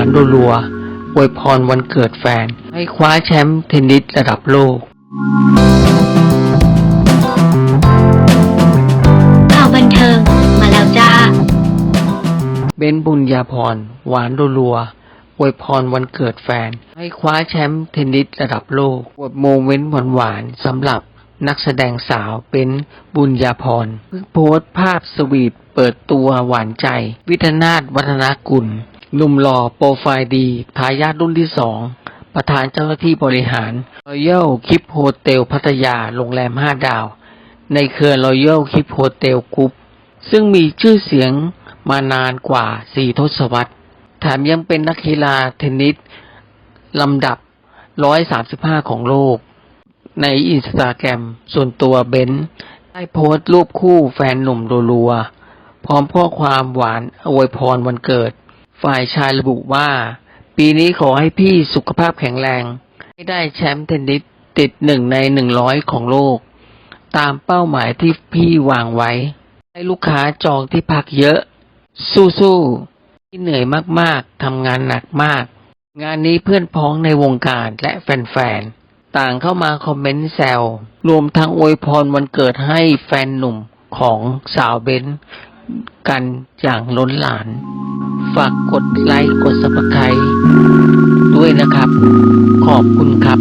านรัวๆอวยพรวันเกิดแฟน ให้คว้าแชมป์เทนนิสระดับโลก ข่าวบันเทิงมาแล้วจ้า เบนซ์บุญญาพรหวานรัวๆอวยพรวันเกิดแฟน ให้คว้าแชมป์เทนนิสระดับโลกอวดโมเมนต์หวานๆสำหรับนักแสดงสาวเบนซ์บุญญาพรเพิ่งโพสต์ภาพสวีทเปิดตัวหวานใจ วิทนาถวัฒนากุล หนุ่มหล่อโปรไฟล์ดี ทายาทรุ่นที่สอง ประธานเจ้าหน้าที่บริหาร Royal คิปโฮเทลพัทยา โรงแรม 5 ดาว ในเครือ Royal คิปโฮเทลกรุ๊ปซึ่งมีชื่อเสียงมานานกว่า 4 ทศวรรษ แถมยังเป็นนักกีฬาเทนนิสลำดับ 135 ของโลก ในอินสตาแกรมส่วนตัวเบนซ์ได้โพสต์รูปคู่แฟนหนุ่มรัวๆพร้อมข้อความหวานอวยพรวันเกิด ฝ่ายชายระบุว่า ปีนี้ขอให้พี่สุขภาพแข็งแรง ให้ได้แชมป์เทนนิสติดหนึ่งในหนึ่งร้อยของโลก ตามเป้าหมายที่พี่วางไว้ ให้ลูกค้าจองที่พักเยอะ สู้ๆที่เหนื่อยมากๆทำงานหนักมาก งานนี้เพื่อนพ้องในวงการและแฟนๆ ต่างเข้ามาคอมเมนต์แซวรวมทั้งอวยพรวันเกิดให้แฟนหนุ่มของสาวเบนกันอย่างล้นหลาน ฝากกดไลค์ กดสมัครไทยด้วยนะครับ ขอบคุณครับ